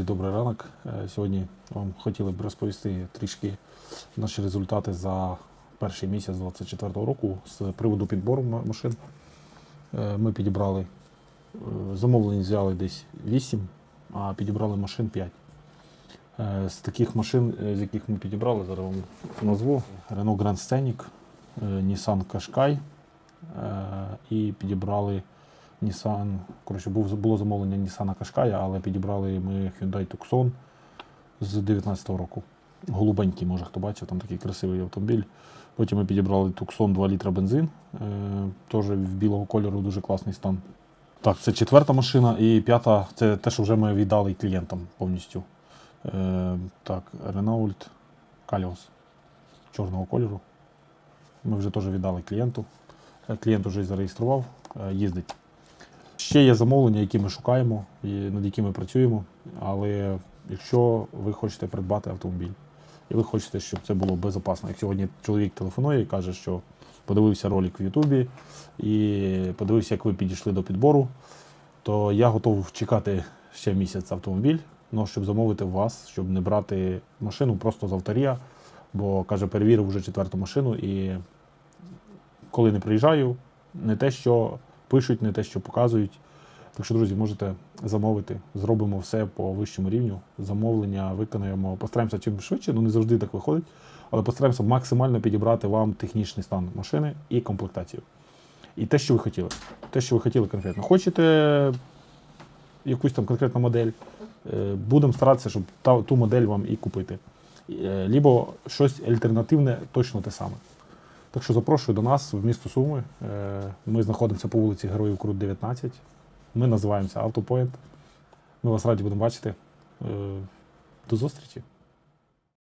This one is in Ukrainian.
Друзі, добрий ранок. Е, Сьогодні вам хотіли б розповісти трішки наші результати за перший місяць 2024 року з приводу підбору машин. Е, Ми підібрали е, замовлень взяли десь 8, а підібрали машин 5. Е, З таких машин, з яких ми підібрали, зараз вам назву Renault Grand Scenic, Nissan Qashqai і підібрали Nissan, коротше, було замовлення Nissan Qashqai, але підібрали ми Hyundai Tucson з 19-го року. Голубенький, може хто бачив, там такий красивий автомобіль. Потім ми підібрали Tucson 2 літра бензин, е, теж в білого кольору, дуже класний стан. Так, це четверта машина, і п'ята це те, що вже ми віддали клієнтам повністю. Е, так, Renault Kalios чорного кольору. Ми вже теж віддали клієнту. Е, Клієнт вже зареєстрував, е, їздить. Ще є замовлення, які ми шукаємо і над якими працюємо. Але якщо ви хочете придбати автомобіль, і ви хочете, щоб це було безпечно, як сьогодні чоловік телефонує і каже, що подивився ролик в Ютубі і подивився, як ви підійшли до підбору, то я готов чекати ще місяць автомобіль, ну, щоб замовити вас, щоб не брати машину просто з авторія, бо каже, перевірив вже четверту машину і коли не приїжджаю, не те, що пишуть, не те, що показують. Так що, друзі, можете замовити. Зробимо все по вищому рівню. Замовлення виконаємо. Постараємося чим швидше, ну не завжди так виходить. Але постараємося максимально підібрати вам технічний стан машини і комплектацію. І те, що ви хотіли. Те, що ви хотіли конкретно. Хочете якусь там конкретну модель, е, будемо старатися, щоб ту модель вам і купити. Е, Лібо щось альтернативне, точно те саме. Так що запрошую до нас в місто Суми. Е, Ми знаходимося по вулиці Героїв Крут 19. Ми називаємося Автопоінт. Ми вас раді будемо бачити. Е, До зустрічі!